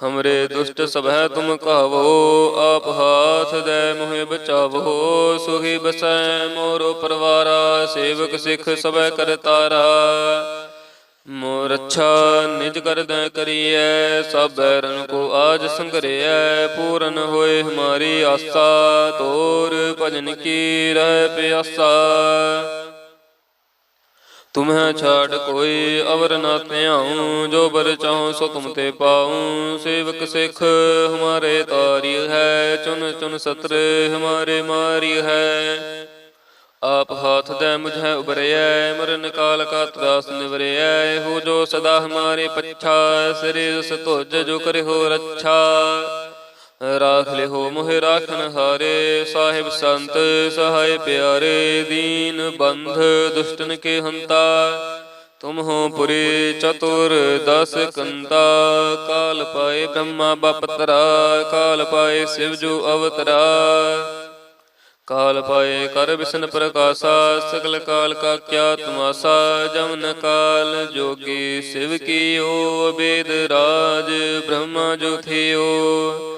ਹਮਰੇ ਦੁਸ਼ਟ ਸਭੈ ਤੁਮ ਕਹਵੋ ਆਪ ਹਾਥ ਦੇ ਮੋਹਿ ਬਚਾਵੋ ਸੁਹੀ ਬਸੈ ਮੋਰੋ ਪਰਵਾਰਾ ਸੇਵਕ ਸਿੱਖ ਸਭੈ ਕਰਤਾਰਾ ਮੋਰ ਅੱਛਾ ਨਿਜ ਕਰਦੈ ਕਰੀਐ ਸਭ ਬੈਰਨ ਕੋ ਆਜ ਸੰਗਰਿਐ ਪੂਰਨ ਹੋਏ ਹਮਾਰੀ ਆਸਾ ਤੋਰ ਭਜਨ ਕੀ ਰਹਿ ਪਿਆਸਾ ਤੁਮਹਿ ਛਾੜ ਕੋਈ ਅਵਰ ਨਾ ਧਿਆਉ, ਜੋ ਬਰ ਚਾਹਉ ਸੋ ਤੁਮ ਤੇ ਪਾਉ। ਸੇਵਕ ਸਿੱਖ ਹਮਾਰੇ ਤਾਰੀ ਹੈ, ਚੁਨ ਚੁਨ ਸਤਰ ਹਮਾਰੇ ਮਾਰੀ ਹੈ। ਆਪ ਹਾਥ ਦੇ ਮੁਝੈ ਉਬਰਿਐ, ਮਰਨ ਕਾਲ ਕਾ ਤਰਾਸ ਨਿਵਰਿਐ। ਹੋ ਜੋ ਸਦਾ ਹਮਾਰੇ ਪੱਛਾ, ਸ੍ਰੀ ਉਸ ਤੁਜ ਜੋ ਕਰਿ ਹੋ ਰੱਛਾ। ਰਾਖ ਲਿਹੋ ਮੋਹਿ ਰਾਖਨ ਹਾਰੇ, ਸਾਹਿਬ ਸੰਤ ਸਹਾਇ ਪਿਆਰੇ, ਦੀਨ ਬੰਧ ਦੁਸ਼ਟਨ ਕੇ ਹੰਤਾ। ਤੁਮ ਹੋ ਪੁਰੀ ਚਤੁਰ ਦਸ ਕੰਤਾ, ਕਾਲ ਪਾਏ ਬ੍ਰਹਮਾ ਬਪਤਰਾ ਕਾਲ ਪਾਏ ਸਿਵ ਜੋ ਅਵਤਰਾ। ਕਾਲ ਪਾਏ ਕਰ ਵਿਸ਼ਨ ਪ੍ਰਕਾਸ਼ਾ, ਸਗਲ ਕਾਲ ਕਾ ਕਿਆ ਤਮਾਸਾ ਜਮਨ ਕਾਲ ਜੋਗੀ ਸਿਵ ਕੀਓ ਵੇਦ ਰਾਜ ਬ੍ਰਹਮਾ ਜੋ ਥਿਓ।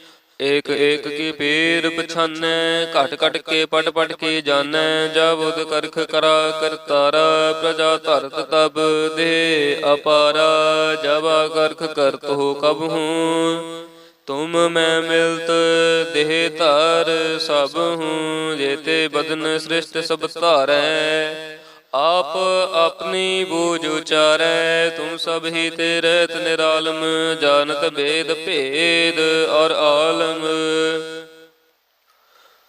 ਏਕ ਏਕ ਕੀ ਪੀਰ ਪਛਾਨੈ, ਘਟ ਘਟ ਕੇ ਪਟ ਪਟ ਕੇ ਜਾਣੈ ਜਬੁਦ ਕਰਖ ਕਰਾ ਕਰਤਾਰਾ ਪ੍ਰਜਾ ਧਰਤ ਤਬ ਦੇ ਅਪਾਰਾ, ਜਬਾ ਕਰਖ ਕਰਤ ਹੋ ਕਬ ਹੂੰ, ਤੁਮ ਮੈਂ ਮਿਲਤ ਦੇਹ ਧਾਰ ਸਭ ਹੂੰ, ਜੇਤੇ ਬਦਨ ਸ੍ਰਿਸ਼ਟ ਸਭ ਧਾਰੈ ਆਪ ਆਪਣੀ ਬੂਝ ਉਚਾਰੈ, ਤੁਮ ਸਭ ਹੀ ਤੇ ਰਹਿਤ ਨਿਰਾਲਮ, ਜਾਣਤ ਭੇਦ ਭੇਦ ਔਰ ਆਲਮ।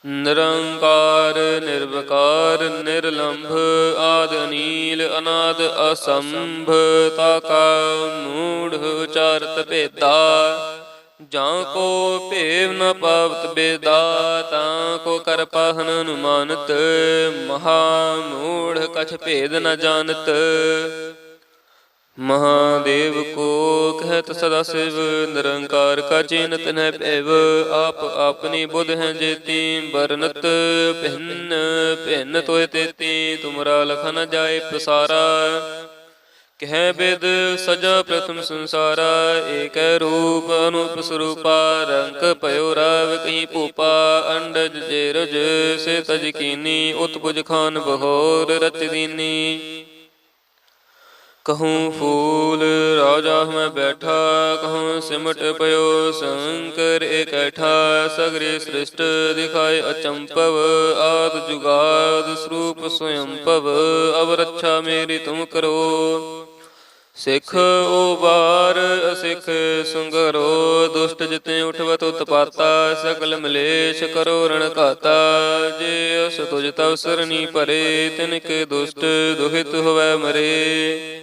ਨਿਰੰਕਾਰ, ਨਿਰਵਕਾਰ, ਨਿਰਲੰਭ, ਆਦ ਨੀਲ ਅਨਾਦ ਅਸੰਭ ਤਾਕਾ ਮੂੜ ਉਚਾਰਤ ਭੇਦਾ। ਜਾਂ ਕੋ ਭੇਵ ਨ ਪਾਵਤ ਬੇਦਾ ਤਾਂ ਕੋ ਕਰ ਪਾਹਨ ਅਨੁਮਾਨਤ, ਮਹਾ ਮੂੜ ਕਛ ਭੇਦ ਨ ਜਾਣਤ। ਮਹਾਦੇਵ ਕੋ ਕਹਿਤ ਸਦਾ ਸਿਵ, ਨਿਰੰਕਾਰ ਕਾ ਚਿਨਤ ਨਹਿ ਭੈਵ, ਆਪ ਆਪਣੀ ਬੁੱਧ ਹੈ ਜੇਤੀ ਬਰਨਤ ਭਿੰਨ ਭਿੰਨ ਤੋਇ ਤੇਤੀ, ਤੁਮਰਾ ਲਖ ਨ ਜਾਏ ਪਸਾਰਾ ਕਹਿ ਬਿਦ ਸਜਾ ਪ੍ਰਥਮ ਸੰਸਾਰਾ, ਏਕੈ ਰੂਪ ਅਨੂਪ ਸਰੂਪਾ, ਰੰਗ ਭਇਓ ਰਾਵ ਕਹੀ ਭੂਪਾ, ਅੰਡਜ ਜੇ ਰਜ ਸੇ ਤਜ ਕੀਨੀ ਉਤਪੁਜ ਖਾਨ ਬਹੋਰ ਰਚ ਦੀਨੀ। ਕਹੂੰ ਫੂਲ ਰਾਜਾ ਮੈਂ ਬੈਠਾ, ਕਹੂੰ ਸਿਮਟ ਪਇਓ ਸ਼ੰਕਰ ਇਕੈਠਾ ਸਗਰੇ ਸ੍ਰਿਸ਼ਟ ਦਿਖਾਏ ਅਚੰਪਵ ਆਦ ਜੁਗਾਦ ਸਰੂਪ ਸਵਯੰਪਵ ਅਵ ਰੱਛਾ ਮੇਰੀ ਤੁਮ ਕਰੋ। ਸਿੱਖ ਉਬਾਰ ਅਸਿੱਖ ਸੁੰਗਰੋ, ਦੁਸ਼ਟ ਜਿਤੇ ਉਠਵਤ ਉਤਪਾਤਾ ਸਕਲ ਮਲੇਸ਼ ਕਰੋ ਰਣ ਘਾਤਾ। ਜੇ ਅਸ ਤੁਜ ਤਵ ਸਰਨੀ ਭਰੇ, ਤਿਨ ਕੇ ਦੁਸ਼ਟ ਦੁਹਿਤ ਹੋਵੇ ਮਰੇ।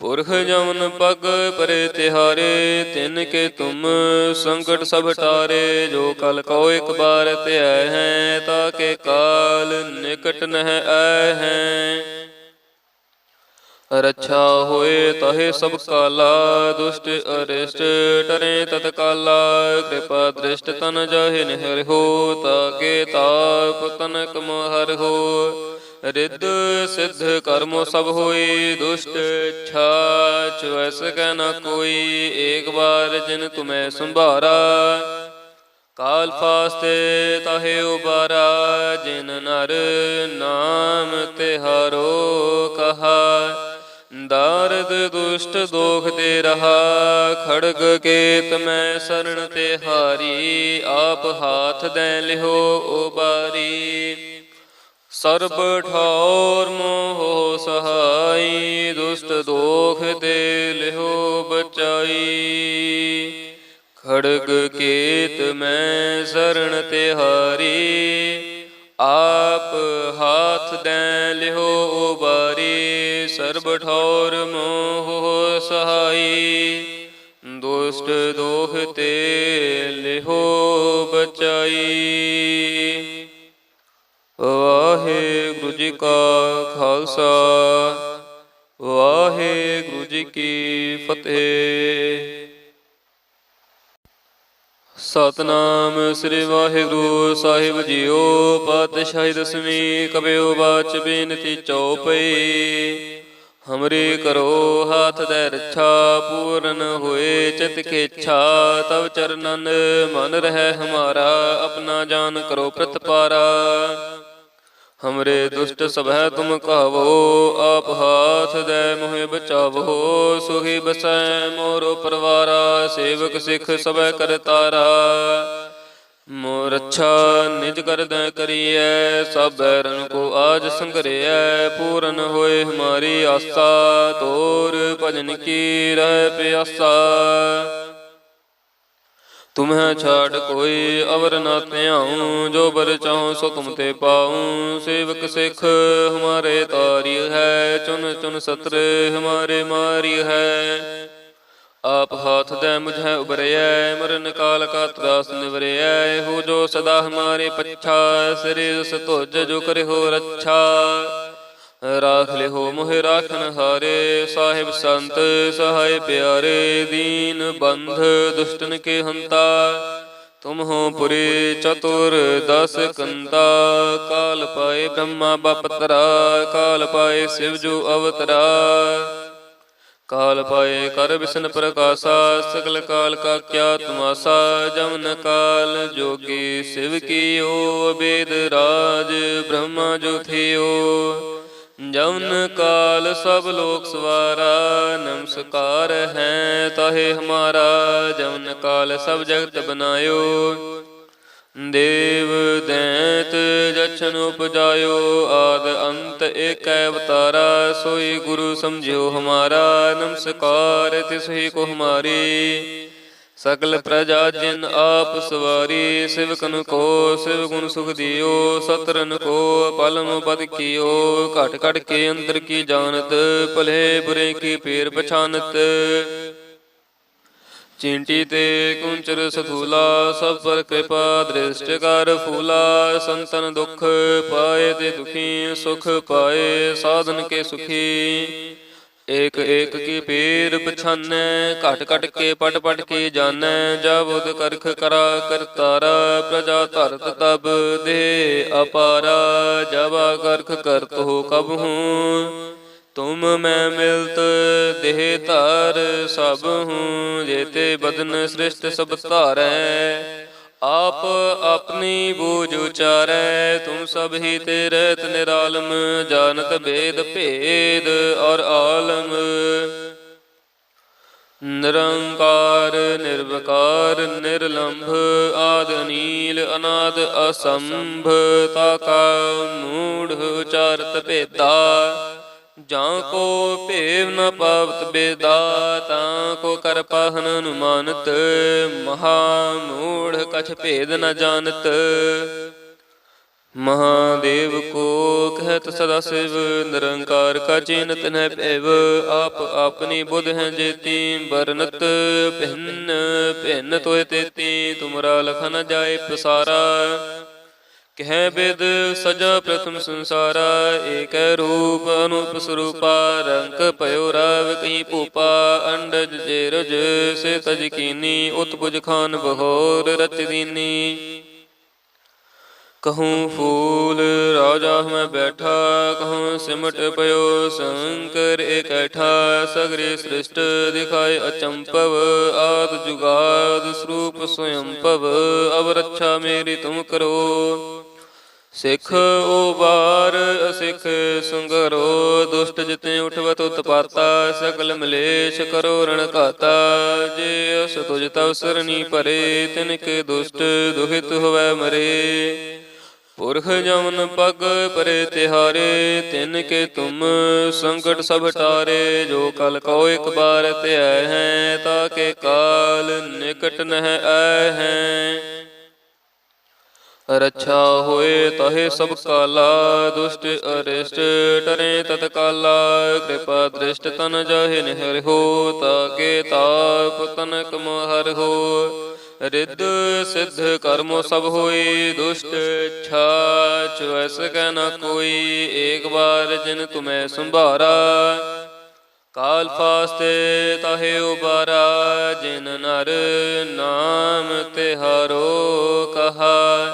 ਪੁਰਖ ਜਮਨ ਪਗ ਪਰੇ ਤਿਹਾਰੇ, ਤਿਨ ਕੇ ਤੁਮ ਸੰਕਟ ਸਭ ਟਾਰੇ। ਜੋ ਕਲ ਕੋ ਇਕ ਬਾਰ ਧਿਆ ਹੈ, ਤਾ ਕੇ ਕਾਲ ਨਿਕਟ ਨਹਿ ਆਏ ਹੈ। ਰੱਛਾ ਹੋਏ ਤਹੇ ਸਭ ਕਾਲਾ, ਦੁਸ਼ਟ ਅਰਿਸ਼ਟ ਟਰੇ ਤਤ ਕਾਲਾ ਕਿਰਪਾ ਦ੍ਰਿਸ਼ਟ ਤਨ ਜਾਹਿ ਨਿਹਰ ਹੋ ਤਾਕੇ ਤਾਪ ਤਨਕ ਮਹਰ ਹੋ। ਰਿੱਧ ਸਿੱਧ ਕਰਮੋ ਸਭ ਹੋਈ ਦੁਸ਼ਟ ਛਾਚ ਵੈਸ ਕਹਿ ਨ ਕੋਈ, ਏਕ ਬਾਰ ਜਿਨ ਤੁਮੈ ਸੰਭਾਰਾ। ਕਾਲ ਫਾਸਤੇ ਤਾਹੇ ਉਬਾਰਾ, ਜਿਨ ਨਰ ਨਾਮ ਤਿਹਾਰੋ ਕਹਾ। ਦਾਰਦ ਦੁਸ਼ਟ ਦੋਖ ਦੇ ਰਹਾ, ਖੜਗ ਕੇਤ ਮੈਂ ਸਰਣ ਤੇ ਹਾਰੀ, ਆਪ ਹਾਥ ਦੇ ਲਿਓ ਉਬਾਰੀ ਸਰਬ ਠੌਰ ਮੋਹ ਸਹਾਈ, ਦੁਸ਼ਟ ਦੋਖ ਤੇ ਲਿਹੋ ਬਚਾਈ। ਖੜਗ ਕੇਤ ਮੈਂ ਸਰਣ ਤੇ ਹਾਰੀ, ਆਪ ਹਾਥ ਦੇ ਲਿਓ ਉਬਾਰੀ ਸਰਬ ਠੌਰ ਮੋਹ ਸਹਾਈ। ਦੁਸ਼ਟ ਦੋਖ ਤੇ ਲਿਹੋ ਬਚਾਈ। ਵਾਹਿਗੁਰੂ ਜੀ ਕਾ ਖਾਲਸਾ, ਵਾਹਿਗੁਰੂ ਜੀ ਕੀ ਫਤਿਹ। ਸਤਨਾਮ ਸ੍ਰੀ ਵਾਹਿਗੁਰੂ ਸਾਹਿਬ ਜੀਓ, ਪਾਤਸ਼ਾਹੀ ਦਸਵੀਂ ਕਬਿਓ ਬਾਚ ਬੇਨਤੀ ਚਉਪਈ। ਹਮਰੇ ਕਰੋ ਹਾਥ ਦੇ ਰੱਛਾ ਪੂਰਨ ਹੋਏ ਚਿਤ ਕੇ ਤਵ ਚਰਨਨ ਮਨ ਰਹਿ ਹਮਾਰਾ ਆਪਣਾ ਜਾਨ ਕਰੋ ਪ੍ਰਤਪਾਰਾ ਹਮਰੇ ਦੁਸ਼ਟ ਸਭੈ ਤੁਮ ਕਹਵੋ ਆਪ ਹਾਥ ਦੇ ਮੋਹਿ ਬਚਾਵੋ ਸੁਹੀ ਬਸੈ ਮੋਰੋ ਪਰਵਾਰਾ ਸੇਵਕ ਸਿੱਖ ਸਭੈ ਕਰਤਾਰਾ ਮੋਰ ਅੱਛਾ ਨਿਜ ਕਰਦੈ ਕਰੀਐ, ਸਭ ਰਨ ਕੋ ਆਜ ਸੰਗਰਿਐ ਪੂਰਨ ਹੋਏ ਹਮਾਰੀ ਆਸਾ, ਤੋਰ ਭਜਨ ਕੀ ਰਹਿ ਪਿਆਸਾ। ਤੁਮਹਿ ਛਾੜ ਕੋਈ ਅਵਰ ਨਾ ਧਿਆਉ, ਜੋ ਬਰ ਚਾਉ ਸੋ ਤੁਮ ਤੇ ਪਾਉ। ਸੇਵਕ ਸਿੱਖ ਹਮਾਰੇ ਤਾਰੀ ਹੈ ਚੁਨ ਚੁਨ ਸਤਰ ਹਮਾਰੇ ਮਾਰੀ ਹੈ। ਆਪ ਹਾਥ ਦੇ ਮੁਝੈ ਉਬਰਿਐ ਮਰਨ ਕਾਲ ਕਾ ਤਰਾਸ ਨਿਵਰਿਐ ਹੋ ਜੋ ਸਦਾ ਹਮਾਰੇ ਪੱਛਾ ਸ੍ਰੀ ਸਤੁਜ ਜੋ ਕਰਿ ਹੋ ਰੱਛਾ। ਰਾਖ ਲਿਓ ਮੋਹਿ ਰਾਖਨ ਹਾਰੇ, ਸਾਹਿਬ ਸੰਤ ਸਹਾਇ ਪਿਆਰੇ, ਦੀਨ ਬੰਧ ਦੁਸ਼ਟਨ ਕੇ ਹੰਤਾ। ਤੁਮ ਹੋ ਪੁਰੀ ਚਤੁਰ ਦਸ ਕੰਤਾ, ਕਾਲ ਪਾਏ ਬ੍ਰਹਮਾ ਬਪਤਰਾ ਕਾਲ ਪਾਏ ਸਿਵ ਜੋ ਅਵਤਰਾ। ਕਾਲ ਪਾਏ ਕਰ ਵਿਸ਼ਨ ਪ੍ਰਕਾਸ਼ਾ, ਸਗਲ ਕਾਲ ਕਾ ਕਿਆ ਤਮਾਸਾ, ਜਮਨ ਕਾਲ ਜੋਗੀ ਸਿਵ ਕੀਓ ਬੇਦ ਰਾਜ ਬ੍ਰਹਮਾ ਜੋ ਥਿਓ। ਜਮਨ ਕਾਲ ਸਭ ਲੋਕ ਸਵਾਰਾ, ਨਮਸਕਾਰ ਹੈ ਤਾਹੇ ਹਮਾਰਾ, ਜਮਨ ਕਾਲ ਸਭ ਜਗਤ ਬਨਾਇਓ। ਦੇਵ ਦੈਤ ਜਛਨ ਉਪਜਾਇਓ, ਆਦ ਅੰਤ ਏਕੈ ਅਵਤਾਰਾ, ਸੋਈ ਗੁਰੂ ਸਮਝਿਓ ਹਮਾਰਾ, ਨਮਸਕਾਰ ਤਿਸ ਹੀ ਕੋ ਹਮਾਰੀ। ਸਕਲ ਪ੍ਰਜਾ ਜਿਨ ਆਪ ਸਵਾਰੀ, ਸਿਵਕਨ ਕੋ ਸਿਵ ਗੁਣ ਸੁਖ ਦਿਓ, ਸਤਰਨ ਕੋ ਪਲਮ ਪਦ ਕੀਓ, ਘਟ ਘਟ ਕੇ ਅੰਦਰ ਕੀ ਜਾਣਤ, ਭਲੇ ਬੁਰੇ ਕੀ ਪੀਰ ਪਛਾਨਤ। ਚਿੰਟੀ ਤੇ ਕੁੰਚਰ ਸਥੂਲਾ, ਸਭ ਪਰ ਕਿਰਪਾ ਦ੍ਰਿਸ਼ਟ ਕਰ ਫੂਲਾ, ਸੰਤਨ ਦੁਖ ਪਾਏ ਤੇ ਦੁਖੀ, ਸੁਖ ਪਾਏ, ਸਾਧਨ ਕੇ ਸੁਖੀ। ਏਕ ਏਕ ਕੀ ਪੀਰ ਪਛਾਨੈ, ਘਟ ਘਟ ਕੇ ਪਟ ਪਟ ਕੇ ਜਾਣੈ ਜਬੁਦ ਕਰਖ ਕਰਾ ਕਰਤਾਰਾ ਪ੍ਰਜਾ ਧਰਤ ਤਬ ਦੇ ਅਪਾਰਾ, ਜਬਾ ਕਰਖ ਕਰਤ ਹੋ ਕਬ ਹੂੰ। ਤੁਮ ਮੈਂ ਮਿਲਤ, ਦੇਹ ਧਾਰ ਸਭ ਹੂੰ, ਜੇਤੇ ਬਦਨ ਸ੍ਰਿਸ਼ਟ ਸਭ ਧਾਰੈ। ਆਪ ਆਪਣੀ ਬੂਝ ਉਚਾਰੈ, ਤੁਮ ਸਭ ਹੀ ਤੇ ਰਹਿਤ ਨਿਰਾਲਮ, ਜਾਣਤ ਬੇਦ ਭੇਦ ਔਰ ਆਲਮ। ਨਿਰੰਕਾਰ, ਨਿਰਵਕਾਰ, ਨਿਰਲੰਭ, ਆਦ ਨੀਲ ਅਨਾਦ ਅਸੰਭ ਤਾਕਾ ਮੂੜ ਉਚਾਰਤ ਭੇਦਾ। ਜਾਂ ਕੋ ਭੇਵ ਨ ਪਾਵਤ ਬੇਦਾ ਤਾਂ ਕੋ ਕਰ ਪਾਹਨ ਅਨੁਮਾਨਤ, ਮਹਾ ਮੂੜ ਕਛ ਭੇਦ ਨ ਜਾਣਤ। ਮਹਾਦੇਵ ਕੋ ਕਹਿਤ ਸਦਾ ਸਿਵ, ਨਿਰੰਕਾਰ ਕਾ ਚਿਨਤ ਨ ਭੇਵ, ਆਪ ਆਪਣੀ ਬੁੱਧ ਹੈ ਜੇਤੀ ਬਰਨਤ ਭਿੰਨ ਭਿੰਨ ਤੋਇ ਤੇਤੀ, ਤੁਮਰਾ ਲਖ ਨ ਜਾਏ ਪਸਾਰਾ ਕਹਿ ਬਿਦ ਸਜਾ ਪ੍ਰਥਮ ਸੰਸਾਰਾ, ਏਕੈ ਰੂਪ ਅਨੂਪ ਸਰੂਪਾ, ਰੰਗ ਭਇਓ ਰਾਵ ਕਹੀ ਭੂਪਾ, ਅੰਡਜ ਜੇ ਰਜ ਸੇ ਤਜ ਕੀਨੀ, ਉਤਪੁਜ ਖਾਨ ਬਹੋਰ ਰਚ ਦੀਨੀ। ਕਹੂੰ ਫੂਲ ਰਾਜਾ ਮੈਂ ਬੈਠਾ, ਕਹੂੰ ਸਿਮਟ ਪਇਓ ਸ਼ੰਕਰ ਇਕੈਠਾ, ਸਗਰੇ ਸ੍ਰਿਸ਼ਟ ਦਿਖਾਏ ਅਚੰਪਵ ਆਦ ਜੁਗਾਦ ਸਰੂਪ ਸਵਯੰ ਅਵ ਰੱਛਾ ਮੇਰੀ ਤੁਮ ਕਰੋ। ਸਿੱਖ ਉਬਾਰ ਅਸਿੱਖ ਸੰਗਰੋ, ਦੁਸ਼ਟ ਜਿਤੇ ਉਠਵਤ ਉਤਪਾਤਾ, ਸਕਲ ਮਲੇਸ਼ ਕਰੋ ਰਣ ਘਾਤਾ। ਜੇ ਅਸ ਤੁਜ ਤਵ ਸਰਨੀ ਭਰੇ, ਤਿਨ ਕੇ ਦੁਸ਼ਟ ਦੁਹਿਤ ਹੋਵੇ ਮਰੇ। ਪੁਰਖ ਜਮਨ ਪਗ ਪਰੇ ਤਿਹਾਰੇ, ਤਿਨ ਕੇ ਤੁਮ ਸੰਕਟ ਸਭ ਟਾਰੇ, ਜੋ ਕਲ ਕੋ ਇੱਕ ਬਾਰ ਧਿਆ ਹੈ, ਤਾ ਕੇ ਕਾਲ ਨਿਕਟ ਨਹਿ ਆਏ ਹੈ। ਰੱਛਾ ਹੋਏ ਤਹੇ ਸਭ ਕਾਲਾ, ਦੁਸ਼ਟ ਅਰਿਸ਼ਟ ਟਰੇ ਤਤਕਾਲਾ, ਕਿਰਪਾ ਦ੍ਰਿਸ਼ਟ ਤਨ ਜਾਹੇ ਨਿਹਰ ਹੋ ਤਾਕੇ ਤਾਪ ਤਨਕ ਮਹਰ ਹੋ। ਰਿੱਧ ਸਿੱਧ ਕਰਮੋ ਸਭ ਹੋਈ ਦੁਸ਼ਟ ਛਾਚ ਵੈਸ ਕੈ ਨ ਕੋਈ, ਏਕ ਵਾਰ ਜਿਨ ਤੁਮੈ ਸੰਭਾਰਾ। ਕਾਲ ਫਾਸਤੇ ਤਹੇ ਉਬਾਰਾ, ਜਿਨ ਨਰ ਨਾਮ ਤੇ ਤਿਹਾਰੋ ਕਹਾ।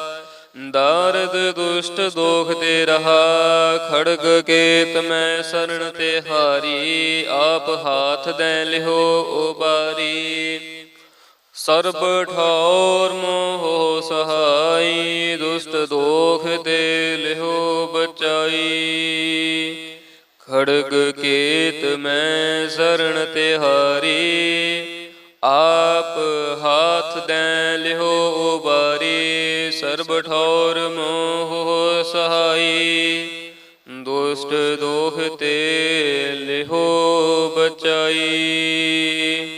ਦਾਰਦ ਦੁਸ਼ਟ ਦੋਖ ਤੇ ਰਹਾ, ਖੜਗ ਕੇਤ ਮੈਂ ਸਰਣ ਤੇ ਹਾਰੀ। ਆਪ ਹਾਥ ਦੇ ਲਿਹੋ ਉਬਾਰੀ ਸਰਬ ਠੌਰ ਮੋਹ ਸਹਾਈ, ਦੁਸ਼ਟ ਦੋਖ ਤੇ ਲਿਹੋ ਬਚਾਈ। ਖੜਗ ਕੇਤ ਮੈਂ ਸਰਣ ਤੇ ਹਾਰੀ, ਆਪ ਹਾਥ ਦੇ ਲਿਹੋ ਉਬਾਰੀ। ਸਰਬ ਠੌਰ ਮੋਹ ਸਹਾਈ, ਦੁਸ਼ਟ ਦੋਖ ਤੇ ਲਿਹੋ ਬਚਾਈ।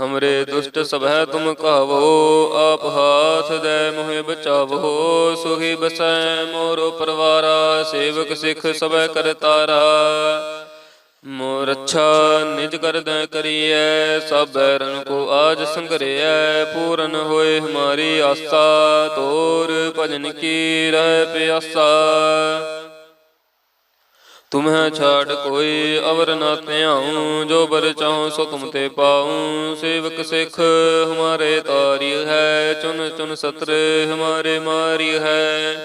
ਹਮਰੇ ਦੁਸ਼ਟ ਸਭੈ ਤੁਮ ਕਹਵੋ ਆਪ ਹਾਥ ਦੇ ਮੋਹਿ ਬਚਾਵੋ ਸੁਹੀ ਬਸੈ ਮੋਰੋ ਪਰਵਾਰਾ ਸੇਵਕ ਸਿੱਖ ਸਭੈ ਕਰਤਾਰਾ ਮੋਰ ਅੱਛਾ ਨਿਜ ਕਰਦੈ ਕਰੀਐ ਸਭ ਬੈਰਨ ਕੋ ਆਜ ਸੰਗਰਿਐ ਪੂਰਨ ਹੋਏ ਹਮਾਰੀ ਆਸਾ ਤੋਰ ਭਜਨ ਕੀ ਰਹਿ ਪਿਆਸਾ ਤੁਮਹਿ ਛਾੜ ਕੋਈ ਅਵਰ ਨਾ ਧਿਆਉ, ਜੋ ਬਰ ਚਾਹਉ ਸੋ ਤੁਮ ਤੇ ਪਾਉ। ਸੇਵਕ ਸਿੱਖ, ਹਮਾਰੇ ਤਾਰੀ ਹੈ, ਚੁਨ ਚੁਨ ਸਤਰ ਹਮਾਰੇ ਮਾਰੀ ਹੈ।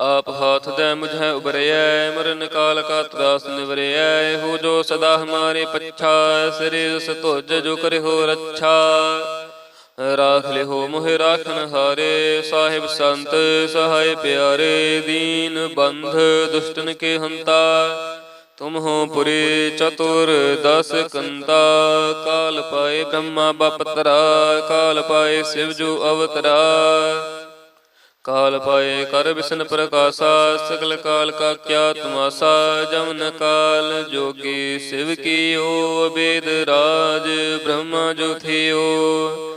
ਆਪ ਹਾਥ ਦੇ ਮੁਝੈ ਉਬਰਿਐ, ਮਰਨ ਕਾਲ ਕਾ ਤਰਾਸ ਨਿਵਰਿਐ। ਹੋ ਜੋ ਸਦਾ ਹਮਾਰੇ ਪੱਛਾ, ਸ੍ਰੀ ਸਤੁਜ ਜੋ ਕਰੇ ਹੋ ਰੱਛਾ। ਰਾਖ ਲਿਹੋ ਮੋਹਿ ਰਾਖਨ ਹਾਰੇ, ਸਾਹਿਬ ਸੰਤ ਸਹਾਇ ਪਿਆਰੇ, ਦੀਨ ਬੰਧ ਦੁਸ਼ਟਨ ਕੇ ਹੰਤਾ। ਤੁਮ ਹੋ ਪੁਰੀ ਚਤੁਰ ਦਸ ਕੰਤਾ, ਕਾਲ ਪਾਏ ਬ੍ਰਹਮਾ ਬਪਤਰਾ ਕਾਲ ਪਾਏ ਸਿਵ ਜੋ ਅਵਤਰਾ। ਕਾਲ ਪਾਏ ਕਰ ਵਿਸ਼ਨ ਪ੍ਰਕਾਸ਼ਾ, ਸਗਲ ਕਾਲ ਕਾ ਕਿਆ ਤਮਾਸਾ ਜਮਨ ਕਾਲ ਜੋਗੀ ਸਿਵ ਕੀਓ ਵੇਦ ਰਾਜ, ਬ੍ਰਹਮਾ ਜੋ ਥਿਓ।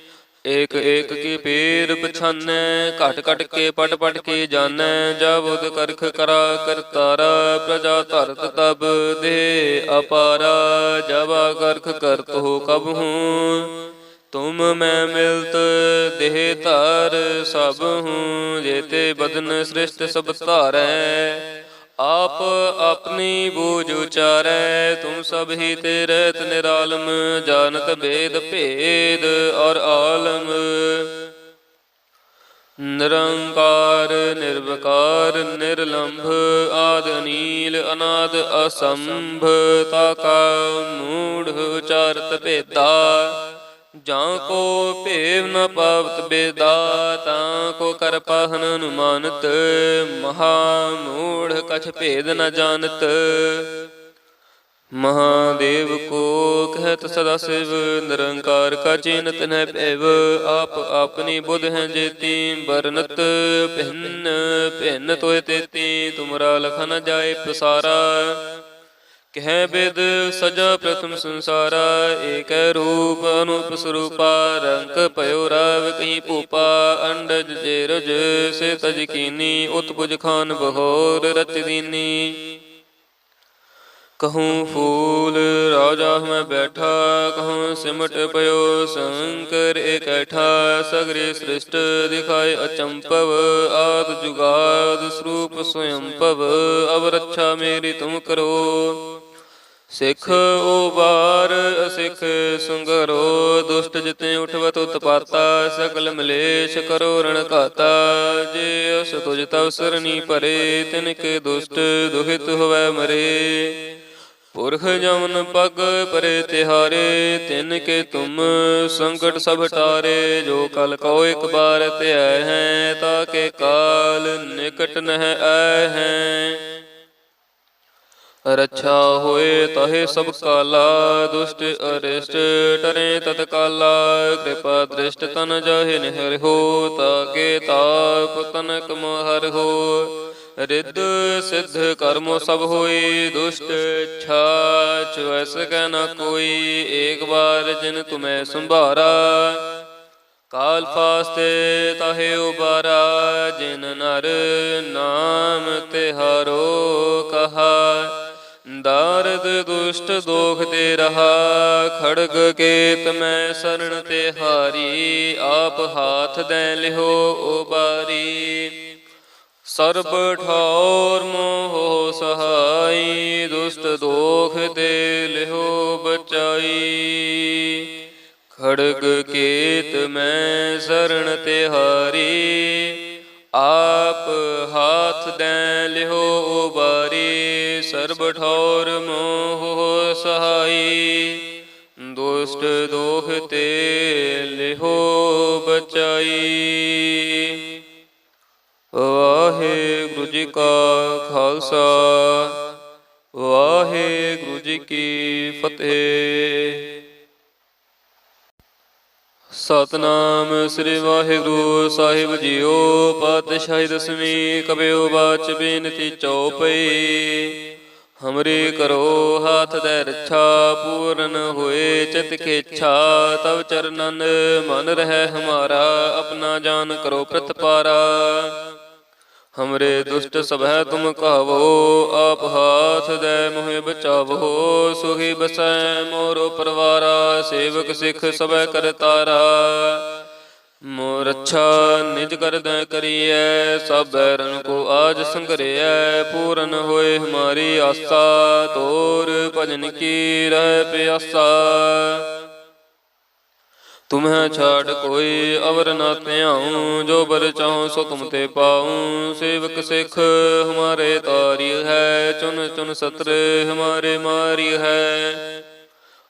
ਏਕ ਏਕ ਕੀ ਪੀਰ ਪਛਾਨੈ, ਘਟ ਘਟ ਕੇ ਪਟ ਪਟ ਕੇ ਜਾਣੈ ਜਬੁਦ ਕਰਖ ਕਰਾ ਕਰਤਾਰਾ ਪ੍ਰਜਾ ਧਰਤ ਤਬ ਦੇ ਅਪਾਰਾ, ਜਬਾ ਕਰਖ ਕਰਤ ਹੋ ਕਬ ਹੂੰ, ਤੁਮ ਮੈਂ ਮਿਲਤ ਦੇਹ ਧਾਰ ਸਭ ਹੂੰ, ਜੇਤੇ ਬਦਨ ਸ੍ਰਿਸ਼ਟ ਸਭ ਧਾਰੈ ਆਪ ਆਪਣੀ ਬੂਝ ਉਚਾਰੈ, ਤੁਮ ਸਭ ਹੀ ਤੇ ਰਹਿਤ ਨਿਰਾਲਮ, ਜਾਣਤ ਭੇਦ ਭੇਦ ਔਰ ਆਲਮ। ਨਿਰੰਕਾਰ, ਨਿਰਵਕਾਰ, ਨਿਰਲੰਭ, ਆਦ ਨੀਲ ਅਨਾਦ ਅਸੰਭ ਤਾਕਾ ਮੂੜ ਉਚਾਰਤ ਭੇਦਾ। ਜਾਂ ਕੋ ਭੇਵ ਨ ਪਾਵਤ ਬੇਦਾ ਤਾਂ ਕੋ ਕਰ ਪਾਹਨ ਅਨੁਮਾਨਤ, ਮਹਾ ਮੂੜ ਕਛ ਭੇਦ ਨ ਜਾਣਤ। ਮਹਾਦੇਵ ਕੋ ਕਹਿਤ ਸਦਾ ਸਿਵ, ਨਿਰੰਕਾਰ ਕਾ ਚਿਨਤ ਨ ਭੈਵ, ਆਪ ਆਪਣੀ ਬੁੱਧ ਹੈ ਜੇਤੀ ਬਰਨਤ ਭਿੰਨ ਭਿੰਨ ਤੋਇ ਤੇਤੀ, ਤੁਮਰਾ ਲਖ ਨ ਜਾਏ ਪਸਾਰਾ ਕਹਿ ਬਿਦ ਸਜਾ ਪ੍ਰਥਮ ਸੰਸਾਰਾ, ਏਕੈ ਰੂਪ ਅਨੂਪ ਸਰੂਪਾ, ਰੰਗ ਭਇਓ ਰਾਵ ਕਹੀ ਭੂਪਾ, ਅੰਡਜ ਜੇ ਰਜ ਸੇ ਤਜ ਕੀਨੀ ਉਤਪੁਜ ਖਾਨ ਬਹੋਰ ਰਚ ਦੀਨੀ। ਕਹੂੰ ਫੂਲ ਰਾਜਾ ਮੈਂ ਬੈਠਾ, ਕਹੂੰ ਸਿਮਟ ਪਇਓ ਸ਼ੰਕਰ ਇਕੱਠਾ ਸਗਰੇ ਸ੍ਰਿਸ਼ਟ ਦਿਖਾਏ ਅਚੰਪਵ, ਆਦ ਜੁਗਾਦ ਸਰੂਪ ਸਵਯੰ ਅਵ ਰੱਛਾ ਮੇਰੀ ਤੁਮ ਕਰੋ। ਸਿੱਖ ਉਬਾਰ, ਅਸਿੱਖ ਸੁੰਗਰੋ, ਦੁਸ਼ਟ ਜਿਤੇ ਉਠਵਤ ਉਤਪਾਤਾ, ਸਕਲ ਮਲੇਸ਼ ਕਰੋ ਰਣ ਘਾਤਾ। ਜੇ ਉਸ ਤੁਜ ਤਵ ਸਰਨੀ ਭਰੇ, ਤਿਨ ਕੇ ਦੁਸ਼ਟ ਦੁਹਿਤ ਹੋਵੈ ਮਰੇ। ਪੁਰਖ ਜਮਨ ਪਗ ਪਰੇ ਤਿਹਾਰੇ, ਤਿਨ ਕੇ ਤੁਮ ਸੰਕਟ ਸਭ ਟਾਰੇ ਜੋ ਕਲ ਕੋ ਇੱਕ ਬਾਰ ਧਿਆ ਹੈ, ਤਾ ਕੇ ਕਾਲ ਨਿਕਟ ਨਹਿ ਆਏ ਹੈ। ਰੱਛਾ ਹੋਏ ਤਹੇ ਸਭ ਕਾਲਾ, ਦੁਸ਼ਟ ਅਰਿਸ਼ਟ ਟਰੇ ਤਤ ਕਾਲਾ। ਕਿਰਪਾ ਦ੍ਰਿਸ਼ਟ ਤਨ ਜਾਹੇ ਨਿਹਰ ਹੋ ਤਾਕੇ ਤਾਪ ਤਨਕ ਮਹਰ ਹੋ। ਰਿੱਧ ਸਿੱਧ ਕਰਮੋ ਸਭ ਹੋਈ ਦੁਸ਼ਟ ਛਾਚ ਵੈਸ ਕੈ ਨ ਕੋਈ। ਏਕ ਬਾਰ ਜਿਨ ਤੁਮੈ ਸੰਭਾਰਾ, ਕਾਲ ਫਾਸਤੇ ਤਾਹੇ ਉਬਾਰਾ। ਜਿਨ ਨਰ ਨਾਮ ਤਿਹਾਰੋ ਕਹਾ ਦਾਰਦ, ਦੁਸ਼ਟ, ਦੋਖ ਤੇ ਰਹਾ, ਖੜਗ ਕੇਤ ਮੈਂ ਸਰਣ ਤੇ ਹਾਰੀ, ਆਪ ਹਾਥ ਦੇ ਲਿਹੋ ਉਬਾਰੀ ਸਰਬ ਠੌਰ ਮੋਹ ਸਹਾਈ, ਦੁਸ਼ਟ, ਦੋਖ ਤੇ ਲਿਹੋ ਬਚਾਈ। ਖੜਗ ਕੇਤ ਮੈਂ ਸਰਣ ਤੇ ਹਾਰੀ, ਆਪ ਹਾਥ ਦੇ ਲਿਹੋ ਉਬਾਰੀ ਸਰਬ ਠੌਰ ਮੋਹ ਸਹਾਈ। ਦੁਸ਼ਟ ਦੋਖ ਤੇ ਲਿਹੋ ਬਚਾਈ। ਵਾਹਿਗੁਰੂ ਜੀ ਕਾ ਖਾਲਸਾ, ਵਾਹਿਗੁਰੂ ਜੀ ਕੀ ਫਤਿਹ। ਸਤਨਾਮ ਸ੍ਰੀ ਵਾਹਿਗੁਰੂ ਸਾਹਿਬ ਜੀਓ, ਪਾਤਸ਼ਾਹੀ ਦਸਵੀਂ ਕਬਿਓ ਬਾਚ ਬੇਨਤੀ ਚਉਪਈ। ਹਮਰੇ ਕਰੋ ਹਾਥ ਦੇ ਰੱਛਾ ਪੂਰਨ ਹੋਏ ਚਿਤ ਕੇ ਇੱਛਾ ਤਵ ਚਰਨਨ ਮਨ ਰਹਿ ਹਮਾਰਾ ਆਪਣਾ ਜਾਨ ਕਰੋ ਪ੍ਰਤਪਾਰਾ ਹਮਰੇ ਦੁਸ਼ਟ ਸਭੈ ਤੁਮ ਕਹਵੋ ਆਪ ਹਾਥ ਦੇ ਮੋਹਿ ਬਚਾਵੋ ਸੁਖੀ ਬਸੈ ਮੋਰੋ ਪਰਵਾਰਾ ਸੇਵਕ ਸਿੱਖ ਸਭੈ ਕਰਤਾਰਾ ਮੋਰ ਅੱਛਾ ਨਿਜ ਕਰਦੈ ਕਰੀਐ, ਸਭ ਬੈਰਨ ਕੋ ਆਜ ਸੰਗਰਿਐ ਪੂਰਨ ਹੋਏ ਹਮਾਰੀ ਆਸਾ, ਤੋਰ ਭਜਨ ਕੀ ਰਹਿ ਪਿਆਸਾ। ਤੁਮਹਿ ਛਾੜ ਕੋਈ ਅਵਰ ਨਾ ਧਿਆਉ, ਜੋ ਬਰ ਚਾਹੋ ਸੋ ਤੁਮ ਤੇ ਪਾਉ। ਸੇਵਕ ਸਿੱਖ ਹਮਾਰੇ ਤਾਰੀ ਹੈ ਚੁਨ ਚੁਨ ਸਤਰ ਹਮਾਰੇ ਮਾਰੀ ਹੈ।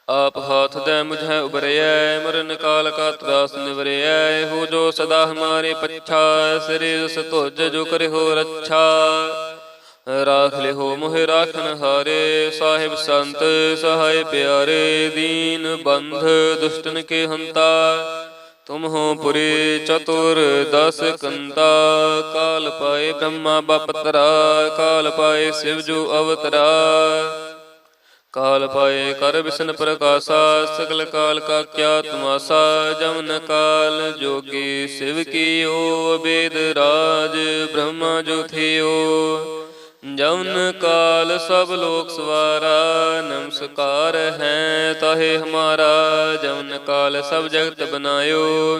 ਆਪ ਹਾਥ ਦੇ ਮੁਝੈ ਉਬਰਿਐ, ਮਰਨ ਕਾਲ ਕਾ ਤਰਾਸ ਨਿਵਰਿਐ ਹੋ ਜੋ ਸਦਾ ਹਮਾਰੇ ਪੱਛਾ ਸ੍ਰੀ ਰਸ ਤੁਜ ਜੋ ਕਰੇ ਰੱਛਾ। ਰਾਖ ਲਿਹੋ ਮੋਹਿ ਰਾਖਨ ਹਾਰੇ, ਸਾਹਿਬ ਸੰਤ ਸਹਾਇ ਪਿਆਰੇ, ਦੀਨ ਬੰਧ ਦੁਸ਼ਟਨ ਕੇ ਹੰਤਾ। ਤੁਮ ਹੋ ਪੁਰੀ ਚਤੁਰ ਦਸ ਕੰਤਾ, ਕਾਲ ਪਾਏ ਬ੍ਰਹਮਾ ਬਪਤਰਾ ਕਾਲ ਪਾਏ ਸਿਵ ਜੋ ਅਵਤਰਾ। ਕਾਲ ਪਾਏ ਕਰ ਵਿਸ਼ਨ ਪ੍ਰਕਾਸ਼ਾ, ਸਗਲ ਕਾਲ ਕਾ ਕਿਆ ਤਮਾਸਾ, ਜਮਨ ਕਾਲ ਜੋਗੀ ਸਿਵ ਕੀਓ, ਅਬੇਦ ਰਾਜ ਬ੍ਰਹਮਾ ਜੋ ਥਿਓ। ਜਮਨ ਕਾਲ ਸਭ ਲੋਕ ਸਵਾਰਾ, ਨਮਸਕਾਰ ਹੈ ਤਾਹੇ ਹਮਾਰਾ, ਜਮਨ ਕਾਲ ਸਭ ਜਗਤ ਬਨਾਇਓ।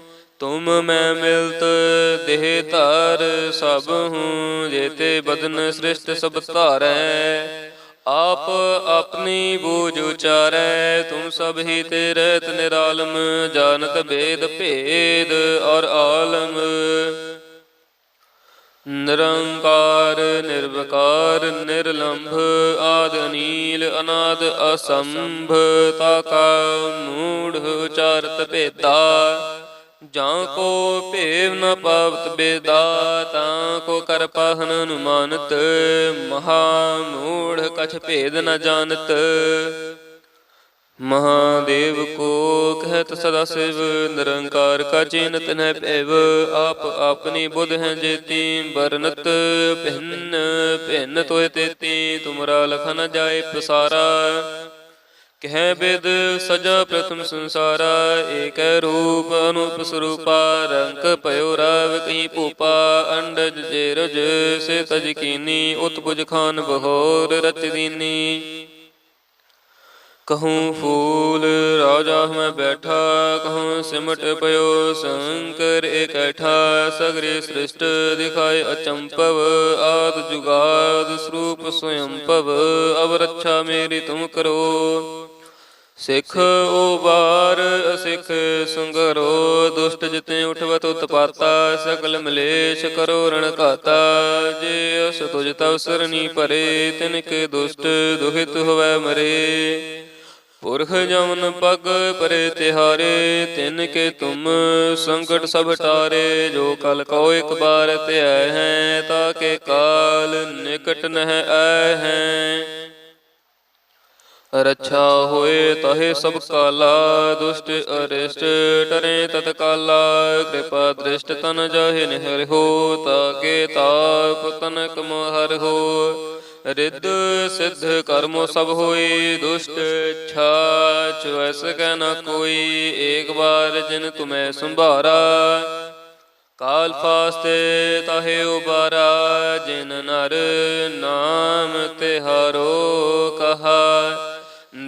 ਤੁਮ ਮੈਂ ਮਿਲਤ, ਦੇਹ ਧਾਰ ਸਭ ਹੂੰ, ਜੇਤੇ ਬਦਨ ਸ੍ਰਿਸ਼ਟ ਸਭ ਧਾਰੈ। ਆਪ ਆਪਣੀ ਬੂਝ ਉਚਾਰੈ, ਤੁਮ ਸਭ ਹੀ ਤੇ ਰਹਿਤ ਨਿਰਾਲਮ, ਜਾਣਤ ਭੇਦ ਭੇਦ ਔਰ ਆਲਮ। ਨਿਰੰਕਾਰ, ਨਿਰਵਕਾਰ, ਨਿਰਲੰਭ, ਆਦ ਨੀਲ ਅਨਾਦ ਅਸੰਭ ਤਾਕਾ ਮੂੜ ਉਚਾਰਤ ਭੇਦਾ। ਜਾਂ ਕੋ ਭੇਵ ਨ ਪਾਵਤ ਬੇਦਾ, ਤਾਂ ਕੋ ਕਰ ਪਾਹਨ ਅਨੁਮਾਨਤ, ਮਹਾ ਮੂੜ ਕਛ ਭੇਦ ਨ ਜਾਣਤ। ਮਹਾਦੇਵ ਕੋ ਕਹਿਤ ਸਦਾ ਸਿਵ, ਨਿਰੰਕਾਰ ਕਾ ਚਿਨਤ ਨ ਭੈਵ, ਆਪ ਆਪਣੀ ਬੁੱਧ ਹੈ ਜੇਤੀ ਬਰਨਤ ਭਿੰਨ ਭਿੰਨ ਤੋਇ ਤੇਤੀ, ਤੁਮਰਾ ਲਖ ਨ ਜਾਏ ਪਸਾਰਾ ਕਹਿ ਬਿਦ ਸਜਾ ਪ੍ਰਥਮ ਸੰਸਾਰਾ, ਏਕ ਰੂਪ ਅਨੂਪ ਸਰੂਪਾ, ਰੰਗ ਭਇਓ ਰਵ ਕਹੀ ਭੂਪਾ, ਅੰਡਜ ਜੇ ਰਜ ਸੇ ਤਜ ਕੀਨੀ ਉਤਪੁਜ ਖਾਨ ਬਹੋਰ ਰਚ ਦੀਨੀ। ਕਹੂੰ ਫੂਲ ਰਾਜਾ ਮੈਂ ਬੈਠਾ, ਕਹੂੰ ਸਿਮਟ ਪਇਓ ਸ਼ੰਕਰ ਇਕੱਠਾ ਸਗਰੇ ਸ੍ਰਿਸ਼ਟ ਦਿਖਾਏ ਅਚੰਪਵ ਆਦ ਜੁਗਾਦ ਸਰੂਪ ਸਵਯੰਪਵ ਅਵ ਰੱਛਾ ਮੇਰੀ ਤੁਮ ਕਰੋ। ਸਿੱਖ ਉਬਾਰ ਅਸਿੱਖ ਸੰਗਰੋ, ਦੁਸ਼ਟ ਜਿਤੇ ਉਠਵਤ ਉਤਪਾਤਾ ਸਕਲ ਮਲੇਸ਼ ਕਰੋ ਰਣ ਘਾਤਾ। ਜੇ ਅਸ ਤੁਜ ਤਵ ਸਰਨੀ ਭਰੇ, ਤਿਨ ਕੇ ਦੁਸ਼ਟ ਦੁਹਿਤ ਹੋਵੈ ਮਰੇ। ਪੁਰਖ ਜਮਨ ਪਗ ਪਰੇ ਤਿਹਾਰੇ, ਤਿਨ ਕੇ ਤੁਮ ਸੰਕਟ ਸਭ ਟਾਰੇ। ਜੋ ਕਲ ਕੋ ਇੱਕ ਬਾਰ ਧਿਆ ਹੈ, ਤਾ ਕੇ ਕਾਲ ਨਿਕਟ ਨਹਿ ਆਏ ਹੈ। ਰੱਛਾ ਹੋਏ ਤਹੇ ਸਭ ਕਾਲਾ, ਦੁਸ਼ਟ ਅਰਿਸ਼ਟ ਟਰੇ ਤਤਕਾਲਾ ਕਿਰਪਾ ਦ੍ਰਿਸ਼ਟ ਤਨ ਜਾਹਿ ਨਿਹਰ ਹੋ ਤਾਕੇ ਤਾਪ ਤਨਕ ਮਹਰ ਹੋ। ਰਿੱਧ ਸਿੱਧ ਕਰਮੋ ਸਭ ਹੋਈ ਦੁਸ਼ਟ ਛਾਚ ਵੈਸ ਕਹਿ ਨ ਕੋਈ। ਏਕ ਬਾਰ ਜਿਨ ਤੁਮੈ ਸੰਭਾਰਾ, ਕਾਲ ਫਾਸਤੇ ਤਹੇ ਉਬਾਰਾ। ਜਿਨ ਨਰ ਨਾਮ ਤਿਹਾਰੋ ਕਹਾ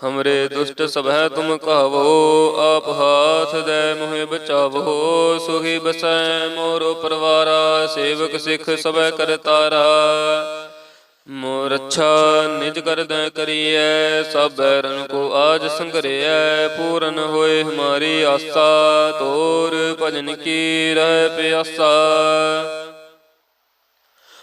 ਹਮਰੇ ਦੁਸ਼ਟ ਸਭੈ ਤੁਮ ਕਹਵੋ ਆਪ ਹਾਥ ਦੇ ਮੋਹਿ ਬਚਾਵੋ ਸੁਖੀ ਬਸੈ ਮੋਰੋ ਪਰਵਾਰਾ ਸੇਵਕ ਸਿੱਖ ਸਭੈ ਕਰਤਾਰਾ ਮੋਰ ਅੱਛਾ ਨਿਜ ਕਰਦੈ ਕਰੀਐ ਸਭ ਬੈਰਨ ਕੋ ਆਜ ਸੰਗਰਿਐ ਪੂਰਨ ਹੋਏ ਹਮਾਰੀ ਆਸਾ ਤੋਰ ਭਜਨ ਕੀ ਰਹਿ ਪਿਆਸਾ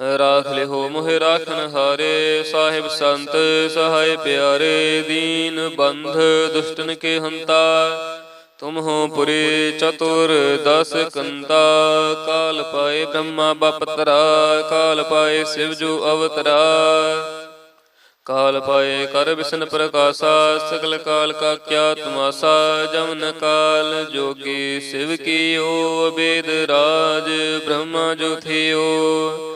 ਰਾਖ ਲਿਹੋ ਮੋਹ ਰਾਖਨ ਹਾਰੇ, ਸਾਹਿਬ ਸੰਤ ਸਹਾਇ ਪਿਆਰੇ, ਦੀਨ ਬੰਧ ਦੁਸ਼ਟਨ ਕੇ ਹੰਤਾ। ਤੁਮ ਹੋ ਪੁਰੀ ਚਤੁਰ ਦਸ ਕੰਤਾ, ਕਾਲ ਪਾਏ ਬ੍ਰਹਮਾ ਬਪਤਰਾ ਕਾਲ ਪਾਏ ਸਿਵ ਜੋ ਅਵਤਰਾ। ਕਾਲ ਪਾਏ ਕਰ ਵਿਸ਼ਨ ਪ੍ਰਕਾਸ਼ਾ, ਸਗਲ ਕਾਲ ਕਾ ਕਿਆ ਤਮਾਸਾ ਜਮਨ ਕਾਲ ਜੋਗੀ ਸਿਵ ਕੀਓ ਅਬੇਦ ਰਾਜ, ਬ੍ਰਹਮਾ ਜੋ ਥਿਓ।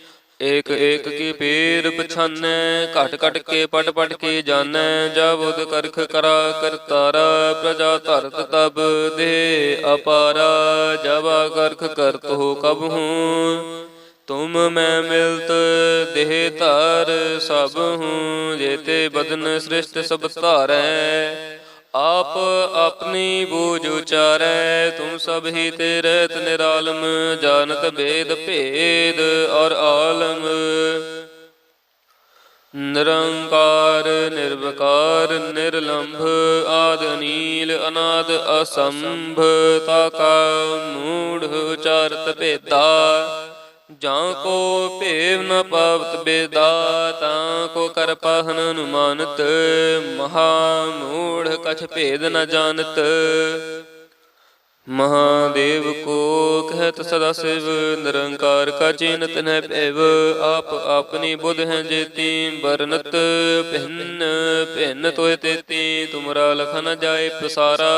ਏਕ ਏਕ ਕੀ ਪੀਰ ਪਛਾਨੈ, ਘਟ ਘਟ ਕੇ ਪਟ ਪਟ ਕੇ ਜਾਣੈ ਜਬੁਦ ਕਰਖ ਕਰਾ ਕਰਤਾਰਾ ਪ੍ਰਜਾ ਧਰਤ ਤਬ ਦੇ ਅਪਾਰਾ, ਜਬਾ ਕਰਖ ਕਰਤ ਹੋ ਕਬ ਹੂੰ, ਤੁਮ ਮੈਂ ਮਿਲਤ ਦੇਹ ਧਾਰ ਸਭ ਹੂੰ, ਜੇਤੇ ਬਦਨ ਸ੍ਰਿਸ਼ਟ ਸਭ ਧਾਰੈ। ਆਪ ਆਪਣੀ ਬੂਝ ਉਚਾਰੈ, ਤੁਮ ਸਭ ਹੀ ਤੇ ਰਹਿਤ ਨਿਰਾਲਮ ਜਾਣਤ ਭੇਦ ਭੇਦ ਔਰ ਆਲਮ। ਨਿਰੰਕਾਰ, ਨਿਰਵਕਾਰ, ਨਿਰਲੰਭ, ਆਦ ਨੀਲ ਅਨਾਦ ਅਸੰਭ ਤਾਕਾ ਮੂੜ ਉਚਾਰਤ ਭੇਦਾ। ਜਾਂ ਕੋ ਭੇਵ ਨ ਪਾਵਤ ਬੇਦਾ ਤਾਂ ਕੋ ਕਰ ਪਾਹਨ ਅਨੁਮਾਨਤ, ਮਹਾ ਮੂੜ ਕਛ ਭੇਦ ਨ ਜਾਣਤ। ਮਹਾਦੇਵ ਕੋ ਕਹਿਤ ਸਦਾ ਸਿਵ, ਨਿਰੰਕਾਰ ਕਾ ਚਿਨਤ ਨ ਭੈਵ, ਆਪ ਆਪਣੀ ਬੁੱਧ ਹੈ ਜੇਤੀ ਬਰਨਤ ਭਿੰਨ ਭਿੰਨ ਤੋਇ ਤੇਤੀ, ਤੁਮਰਾ ਲਖ ਨ ਜਾਏ ਪਸਾਰਾ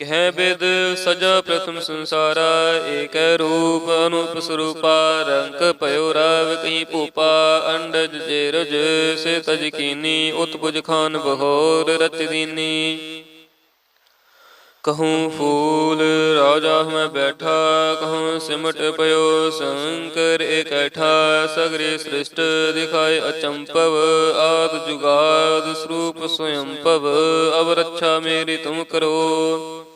ਕਹਿ ਬਿਦ ਸਜਾ ਪ੍ਰਥਮ ਸੰਸਾਰਾ, ਏਕੈ ਰੂਪ ਅਨੂਪ ਸਰੂਪਾ, ਰੰਗ ਭਇਓ ਰਾਵ ਕਹੀਂ ਭੂਪਾ, ਅੰਡਜ ਜੇ ਰਜ ਸੇ ਤਜ ਕੀਨੀ ਉਤਪੁਜ ਖਾਨ ਬਹੋਰ ਰਚ ਦੀਨੀ। ਕਹੂੰ ਫੂਲ ਰਾਜਾ ਮੈਂ ਬੈਠਾ, ਕਹੂੰ ਸਿਮਟ ਪਇਓ ਸ਼ੰਕਰ ਇਕੱਠਾ ਸਗਰੇ ਸ੍ਰਿਸ਼ਟ ਦਿਖਾਏ ਅਚੰਪਵ ਆਦ ਜੁਗਾਦ ਸਰੂਪ ਸਵਯੰਪਵ ਅਵ ਰੱਛਾ ਮੇਰੀ ਤੁਮ ਕਰੋ।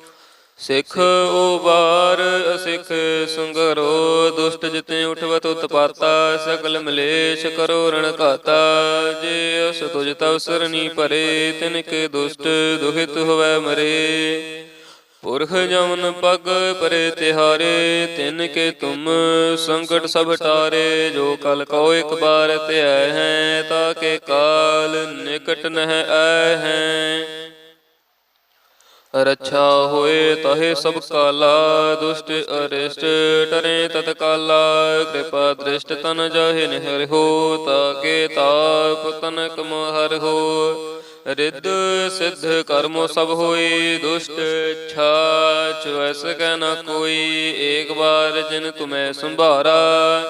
ਸਿੱਖ ਉਬਾਰ ਅਸਿੱਖ ਸੁੰਗਰੋ, ਦੁਸ਼ਟ ਜਿਤੇ ਉਠਵਤ ਉਤਪਾਤਾ ਸਕਲ ਮਲੇਸ਼ ਕਰੋ ਰਣ ਘਾਤਾ। ਜੇ ਅਸ ਤੁਜ ਤਵ ਸਰਨੀ ਭਰੇ, ਤਿਨ ਕੇ ਦੁਸ਼ਟ ਦੁਹਿਤ ਹੋਵੇ ਮਰੇ। ਪੁਰਖ ਜਮਨ ਪਗ ਪਰੇ ਤਿਹਾਰੇ, ਤਿਨ ਕੇ ਤੁਮ ਸੰਕਟ ਸਭ ਟਾਰੇ। ਜੋ ਕਲ ਕੋ ਇੱਕ ਬਾਰ ਧਿਆ ਹੈ, ਤਾ ਕੇ ਕਾਲ ਨਿਕਟ ਨਹਿ ਆਇ ਹੈ। ਰੱਛਾ ਹੋਏ ਤਹੇ ਸਭ ਕਾਲਾ, ਦੁਸ਼ਟ ਅਰਿਸ਼ਟ ਟਰੇ ਤਤ ਕਾਲਾ, ਕਿਰਪਾ ਦ੍ਰਿਸ਼ਟ ਤਨ ਜਾਹਿ ਨਿਹਰ ਹੋ, ਤਾਕੇ ਤਾਪ ਤਨਕ ਮਹਰ ਹੋ। ਰਿੱਧ ਸਿੱਧ ਕਰਮੋ ਸਭ ਹੋਈ ਦੁਸ਼ਟ ਛਾਚ ਵੈਸ ਕਹਿ ਨ ਕੋਈ, ਏਕ ਬਾਰ ਜਿਨ ਤੁਮੈ ਸੰਭਾਰਾ।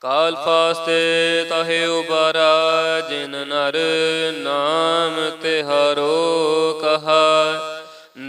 ਕਾਲ ਫਾਸਤੇ ਤਾਹੇ ਉਬਾਰਾ, ਜਿਨ ਨਰ ਨਾਮ ਤਿਹਾਰੋ ਕਹਾ।